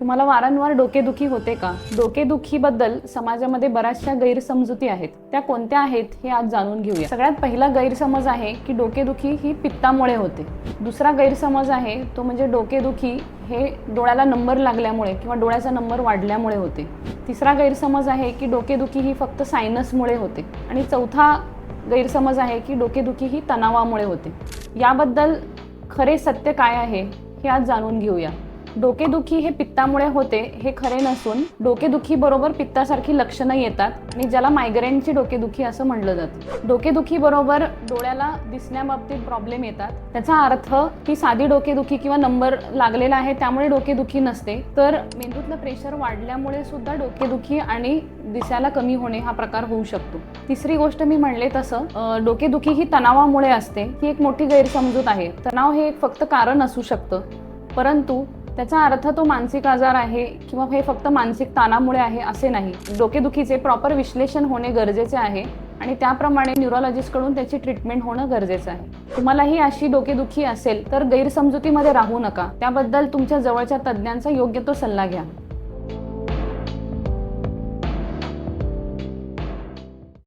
तुम्हाला वारंवार डोकेदुखी होते का? डोकेदुखीबद्दल समाजामध्ये बऱ्याचशा गैरसमजुती आहेत. त्या कोणत्या आहेत हे आज जाणून घेऊया. सगळ्यात पहिला गैरसमज आहे की डोकेदुखी ही पित्तामुळे होते. दुसरा गैरसमज आहे तो म्हणजे डोकेदुखी हे डोळ्याला नंबर लागल्यामुळे किंवा डोळ्याचा नंबर वाढल्यामुळे होते. तिसरा गैरसमज आहे की डोकेदुखी ही फक्त सायनसमुळे होते. आणि चौथा गैरसमज आहे की डोकेदुखी ही तणावामुळे होते. याबद्दल खरे सत्य काय आहे हे आज जाणून घेऊया. डोकेदुखी हे पित्तामुळे होते हे खरे नसून डोकेदुखी बरोबर पित्तासारखी लक्षणं येतात आणि ज्याला मायग्रेनची डोकेदुखी असं म्हणलं जातं. डोकेदुखी बरोबर डोळ्याला दिसण्याबाबतीत प्रॉब्लेम येतात. त्याचा अर्थ ती साधी डोकेदुखी किंवा नंबर लागलेला आहे त्यामुळे डोकेदुखी नसते. तर मेंदूतलं प्रेशर वाढल्यामुळे सुद्धा डोकेदुखी आणि दिसायला कमी होणे हा प्रकार होऊ शकतो. तिसरी गोष्ट मी म्हणले तसं डोकेदुखी ही तणावामुळे असते. ही एक मोठी गैरसमजूत आहे. तणाव हे एक फक्त कारण असू शकतं. परंतु त्याचा अर्थ तो मानसिक आजार आहे किंवा हे फक्त मानसिक ताणामुळे आहे असे नाही. डोकेदुखीचे प्रॉपर विश्लेषण होणे गरजेचे आहे आणि त्याप्रमाणे न्यूरोलॉजिस्टकडून त्याची ट्रीटमेंट होणं गरजेचं आहे. तुम्हालाही अशी डोकेदुखी असेल तर गैरसमजुतीमध्ये राहू नका. त्याबद्दल तुमच्या जवळच्या तज्ज्ञांचा योग्य तो सल्ला घ्या.